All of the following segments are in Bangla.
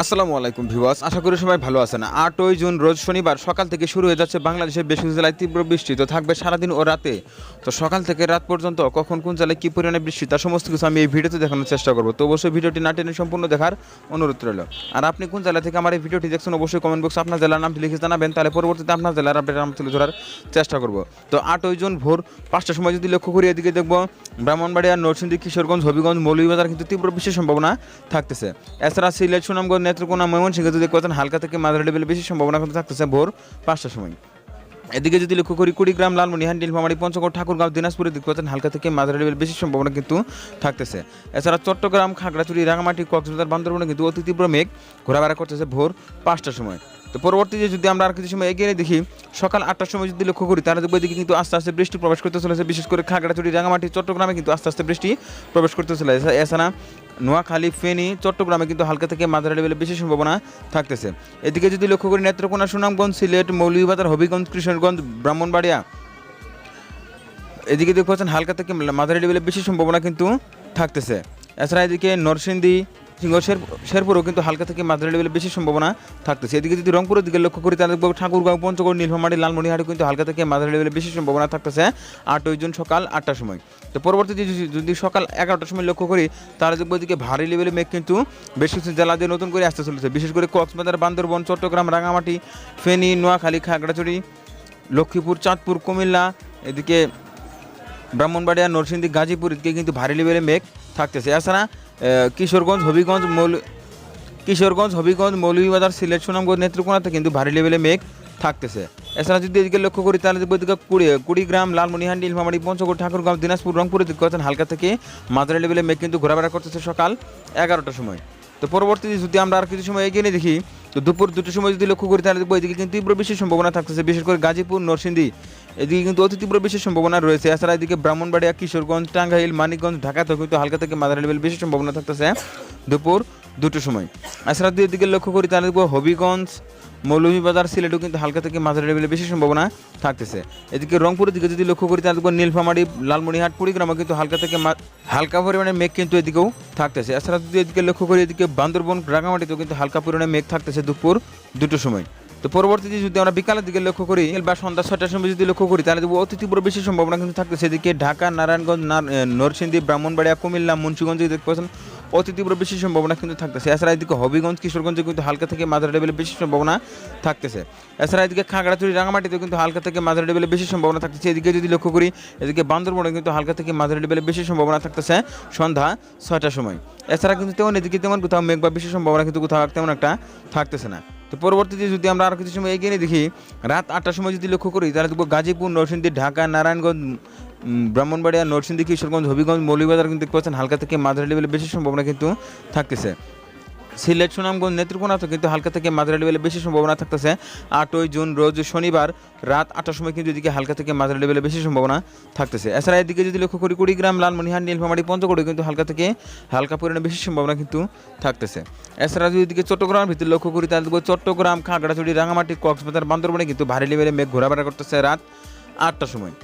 আসসালামু আলাইকুম ভিউয়ার্স, আশা করি সবাই ভালো আছেন। আটই জুন রোজ শনিবার সকাল থেকে শুরু হয়ে যাচ্ছে বাংলাদেশের বেশ কিছু জেলায় তীব্র বৃষ্টি, তো থাকবে সারাদিন ও রাতে। তো সকাল থেকে রাত পর্যন্ত কখন কোন জেলায় কী পরিমাণে বৃষ্টি তার সমস্ত কিছু আমি এই ভিডিওতে দেখানোর চেষ্টা করব। তো অবশ্যই ভিডিওটি না টেনে সম্পূর্ণ দেখার অনুরোধ রইল। আর আপনি কোন জেলা থেকে আমার এই ভিডিওটি দেখছেন, অবশ্যই কমেন্ট বক্সে আপনার জেলার নামটি লিখে জানাবেন, তাহলে পরবর্তীতে আপনার জেলার আপডেট নাম তুলে ধরার চেষ্টা করব। তো আটই জুন ভোর পাঁচটার সময় যদি লক্ষ্য করি, এদিকে দেখব ব্রাহ্মণবাড়িয়া, নরসিংদী, কিশোরগঞ্জ, হবিগঞ্জ, মৌলভীবাজার কিন্তু তীব্র বৃষ্টির সম্ভাবনা থাকতেছে। এছাড়া সিলেট, সুনামগঞ্জ নেত্রকোনা ময়মনসিংহ যদি করতেন হালকা থেকে মাঝারি লেভেলে বেশি সম্ভাবনা কিন্তু থাকতেছে ভোর পাঁচটার সময়। এদিকে যদি লক্ষ্য করি কুড়িগ্রাম লালমনিহান নীলফামারী পঞ্চগড়, ঠাকুরগাঁও, দিনাজপুরে দিক পাচ্ছেন হালকা থেকে মাঝারি লেভেল বেশি সম্ভাবনা কিন্তু থাকতেছে। এছাড়া চট্টগ্রাম, খাগড়াছড়ি রাঙামাটি কক্সবাজার, বান্দরবনে কিন্তু অতি তীব্র মেঘ ঘোরাফেরা করতেছে ভোর পাঁচটার সময়। তো পরবর্তীতে যদি আমরা আর কিছু সময় এগিয়ে দেখি, সকাল আটটার সময় যদি লক্ষ্য করি, তাহলে দেখব এদিকে কিন্তু আস্তে আস্তে বৃষ্টি প্রবেশ করতে চলেছে। বিশেষ করে খাগড়াছড়ি রাঙামাটি চট্টগ্রামে কিন্তু আস্তে আস্তে বৃষ্টি প্রবেশ করতে চলেছে। এছাড়া নোয়াখালী, ফেনী, চট্টগ্রামে কিন্তু হালকা থেকে মাঝারি লেভেলে বেশি সম্ভাবনা থাকতেছে। এদিকে যদি লক্ষ্য করি, নেত্রকোনা, সুনামগঞ্জ, সিলেট, মৌলভীবাজার, হবিগঞ্জ কৃষ্ণগঞ্জ ব্রাহ্মণবাড়িয়া, এদিকে দেখতে পাচ্ছেন হালকা থেকে মাঝারি লেভেলে বেশি সম্ভাবনা কিন্তু থাকতেছে। এছাড়া এদিকে নরসিংদী সিংহ শের, শেরপুরও কিন্তু হালকা থেকে মাঝারি লেভেলে বেশি সম্ভাবনা থাকতেছে। এদিকে যদি রংপুরের দিকে লক্ষ্য করি, তাহলে ঠাকুরগাঁও, পঞ্চগড়, নীলফামারী লালমনিহাটে কিন্তু হালকা থেকে মাঝারি লেভেলে বেশি সম্ভাবনা থাকতেছে। আটই জুন সকাল আটটার সময়। তো পরবর্তীতে যদি- সকাল এগারোটার সময় লক্ষ্য করি, তাহলে দেখব এদিকে ভারী লেভেলে মেঘ কিন্তু বেশ কিছু জেলা দিয়ে নতুন করে আসতে চলেছে। বিশেষ করে কক্সবাজার, বান্দরবন, চট্টগ্রাম রাঙামাটি ফেনী, নোয়াখালী, খাগড়াছড়ি, লক্ষ্মীপুর, চাঁদপুর, কুমিল্লা, এদিকে ব্রাহ্মণবাড়িয়া, নরসিংদী, গাজীপুর, এদিকে কিন্তু ভারী লেভেলে মেঘ থাকতেছে। এছাড়া কিশোরগঞ্জ, হবিগঞ্জ, মৌল কিশোরগঞ্জ, হবিগঞ্জ, মৌলভীবাজার, সিলেট, সুনামগঞ্জ, নেত্রকোনাতে কিন্তু ভারী লেভেলে মেঘ থাকতেছে। এছাড়া যদি এদিকে লক্ষ্য করি, তাহলে বৈদিকা কুড়ি কুড়িগ্রাম, লালমনিহান্ডি, নীলফামারী, পঞ্চগড়, ঠাকুরগাঁও, দিনাজপুর, রংপুরে দিকে হালকা থেকে মাঝারি লেভেলে মেঘ কিন্তু ঘোরাফেরা করতেছে সকাল এগারোটার সময়। তো পরবর্তীতে যদি আমরা আর কিছু সময় এগিয়ে নিয়ে দেখি, তো দুপুর দুটোর সময় যদি লক্ষ্য করি, তাহলে দেখব এদিকে কিন্তু তীব্র বেশি সম্ভাবনা থাকতেছে, বিশেষ করে গাজীপুর, নরসিংদী। এদিকে কিন্তু অতি তীব্র বেশি সম্ভাবনা রয়েছে। এছাড়া এদিকে ব্রাহ্মণবাড়িয়া, কিশোরগঞ্জ, টাঙ্গাইল, মানিকগঞ্জ ঢাকাতেও কিন্তু হালকা থেকে মাদার লেভেল বেশি সম্ভাবনা থাকতেছে দুপুর দুটোর সময়। এছাড়া যদি এদিকে লক্ষ্য করি, তাহলে দেখব হবিগঞ্জ মৌলভীবাজার সিলেটেও কিন্তু হালকা থেকে মাঝারি লেভেলে বেশি সম্ভাবনা থাকতেছে। এদিকে রংপুরের দিকে যদি লক্ষ্য করি, তাহলে নীলফামারী লালমনিহাট কুড়িগ্রামে কিন্তু হালকা থেকে হালকা পরিমাণে মেঘ কিন্তু এদিকেও থাকতেছে। এছাড়া যদি এদিকে লক্ষ্য করি, এদিকে বান্দরবন রাঙামাটিতেও কিন্তু হালকা পরিমাণে মেঘ থাকতেছে দুপুর দুটোর সময়। তো পরবর্তীতে যদি আমরা বিকালের দিকে লক্ষ্য করি বা সন্ধ্যা ছটার সময় যদি লক্ষ্য করি, তাহলে অতি তীব্র বেশি সম্ভাবনা কিন্তু থাকতেছে। এদিকে ঢাকা, নারায়ণগঞ্জ, নার- নরসিংদী, ব্রাহ্মণবাড়িয়া, কুমিল্লা, মুন্সিগঞ্জ, দেখতে পাচ্ছেন অতি তীব্র বেশি সম্ভাবনা কিন্তু থাকতেছে। এছাড়া এদিকে হবিগঞ্জ, কিশোরগঞ্জে কিন্তু হালকা থেকে মাঝারি লেভেলে বেশি সম্ভাবনা থাকতেছে। এছাড়া এদিকে খাগড়াছড়ি রাঙামাটিতে কিন্তু হালকা থেকে মাঝারি লেভেলে বেশি সম্ভাবনা থাকতেছে। এদিকে যদি লক্ষ্য করি, এদিকে বান্দরবনে কিন্তু হালকা থেকে মাঝারি লেভেলে বেশি সম্ভাবনা থাকতেছে সন্ধ্যা ছয়টার সময়। এছাড়া কিন্তু তেমন এদিকে তেমন কোথাও মেঘ বা বেশি সম্ভাবনা কিন্তু কোথাও তেমন একটা থাকতেছে না। তো পরবর্তীতে যদি আমরা আরও কিছু সময় এগিয়ে দেখি, রাত আটটার সময় যদি লক্ষ্য করি, তাহলে গাজীপুর, নরসিংদী, ঢাকা, নারায়ণগঞ্জ ব্রাহ্মণবাড়িয়া, নরসিংদী, কিশোরগঞ্জ, হবিগঞ্জ, মৌলভীবাজার কিন্তু দেখতে পাচ্ছেন হালকা থেকে মাঝারি লেভেলে বেশি সম্ভাবনা কিন্তু থাকতেছে। সিলেট, সুনামগঞ্জ নেত্রকোনাতে কিন্তু হালকা থেকে মাঝারি লেভেলে বেশি সম্ভাবনা থাকতেছে। আটই জুন রোজ শনিবার রাত আটটার সময় কিন্তু এদিকে হালকা থেকে মাঝারি লেভেলে বেশি সম্ভাবনা থাকতেছে। এছাড়া এদিকে যদি লক্ষ্য করি, কুড়িগ্রাম লালমনিহাট নীলফামারী, পঞ্চগড়ে কিন্তু হালকা থেকে হালকা পরিমাণে বেশি সম্ভাবনা কিন্তু থাকতেছে। এছাড়া যদি এদিকে চট্টগ্রামের ভিতরে লক্ষ্য করি, তাহলে চট্টগ্রাম, খাগড়াছড়ি রাঙামাটি কক্সবাজার, বান্দরবনে কিন্তু ভারী লেভেলে মেঘ ঘোরাফেরা করতেছে রাত আটটার সময়।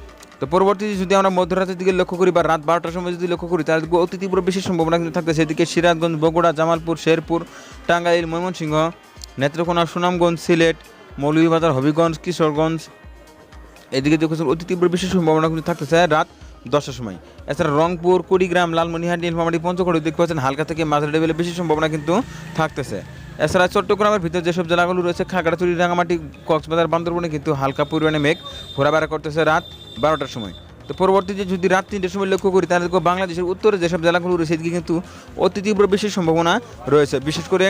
তো পরবর্তীতে যদি আমরা মধ্যরাতের দিকে লক্ষ্য করি বা রাত বারোটার সময় যদি লক্ষ্য করি, তাহলে অতি তীব্র বেশি সম্ভাবনা কিন্তু থাকতে সেদিকে সিরাজগঞ্জ, বগুড়া, জামালপুর, শেরপুর, টাঙ্গাইল, ময়মনসিংহ, নেত্রকোনা, সুনামগঞ্জ, সিলেট, মৌলভীবাজার, হবিগঞ্জ, কিশোরগঞ্জ, এদিকে দেখুন অতি তীব্র বেশি সম্ভাবনা কিন্তু থাকতেছে। রাত দশটার সময়। এছাড়া রংপুর, কুড়িগ্রাম লালমনিহাট নীলফামারী, পঞ্চগড় দেখতে পাচ্ছেন হালকা থেকে মাঝারি লেভেলে বেশি সম্ভাবনা কিন্তু থাকতেছে। এছাড়া চট্টগ্রামের ভিতরে যেসব জেলাগুলো রয়েছে, খাগড়াছড়ি রাঙামাটি কক্সবাজার, বান্দরবনে কিন্তু হালকা পরিমাণে মেঘ ঘোরাফেরা করতেছে রাত বারোটার সময়। তো পরবর্তীতে যদি রাত তিনটের সময় লক্ষ্য করি, তাহলে দেখব বাংলাদেশের উত্তরে যেসব জেলাগুলো রয়েছে, এদিকে কিন্তু অতি তীব্র বেশি সম্ভাবনা রয়েছে। বিশেষ করে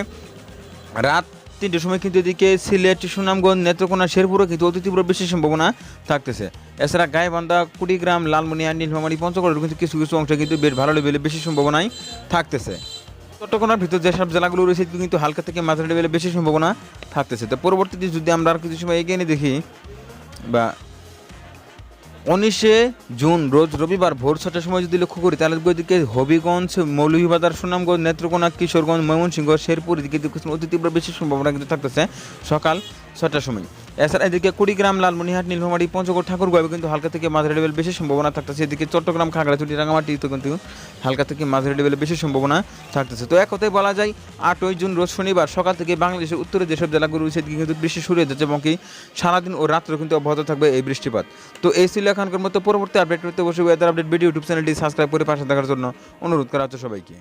রাত তিনটের সময় কিন্তু এদিকে সিলেট, সুনামগঞ্জ, নেত্রকোনা, শেরপুরও কিন্তু অতি তীব্র বৃষ্টির সম্ভাবনা থাকতেছে। এছাড়া গাইবান্ধা, কুড়িগ্রাম লালমনিয়া নীলফামারি, পঞ্চগড়ের কিন্তু কিছু কিছু অংশে কিন্তু বেশ ভালো লেভেলে বেশি সম্ভাবনাই থাকতেছে। চট্টগ্রামের ভিতর যেসব জেলাগুলো রয়েছে কিন্তু হালকা থেকে মাঝারি লেভেলে বেশি সম্ভাবনা থাকতেছে। তো পরবর্তীতে যদি আমরা আর কিছু সময় এগিয়ে নিয়ে দেখি বা উনিশে জুন, রোজ রবিবার ভোর ছটার সময় যদি লক্ষ্য করি, তাহলে দিকে হবিগঞ্জ, মৌলভীবাজার, সুনামগঞ্জ, নেত্রকোনা, কিশোরগঞ্জ, ময়মনসিংহ, শেরপুর দেখছেন অতি তীব্র বেশি সম্ভাবনা কিন্তু থাকতেছে সকাল ছটার সময়। এছাড়া এদিকে কুড়িগ্রাম লালমনিহাট নীলফামারী, পঞ্চগড়, ঠাকুরগাঁও কিন্তু হালকা থেকে মাঝারি লেভেল বেশি সম্ভাবনা থাকতেছে। এদিকে চট্টগ্রাম, খাগড়াছড়ি রাঙামাটিতে কিন্তু হালকা থেকে মাঝারি লেভেলে বেশি সম্ভাবনা থাকতেছে। তো এক কথায় বলা যায়, আটই জুন রোজ শনিবার সকাল থেকে বাংলাদেশের উত্তরে যেসব জেলাগুলো রয়েছে, এদিকে কিন্তু বৃষ্টি শুরু হয়ে যাচ্ছে এবং কি সারাদিন ও রাত্রে কিন্তু অব্যাহত থাকবে এই বৃষ্টিপাত। তো এই ছিল এখনকার মতো পরবর্তী আপডেট করতে বসে ওয়েদার আপডেট ভিডিও ইউটিউব চ্যানেলটি সাবস্ক্রাইব করে পাশে দেখার জন্য অনুরোধ করা হচ্ছে সবাইকে।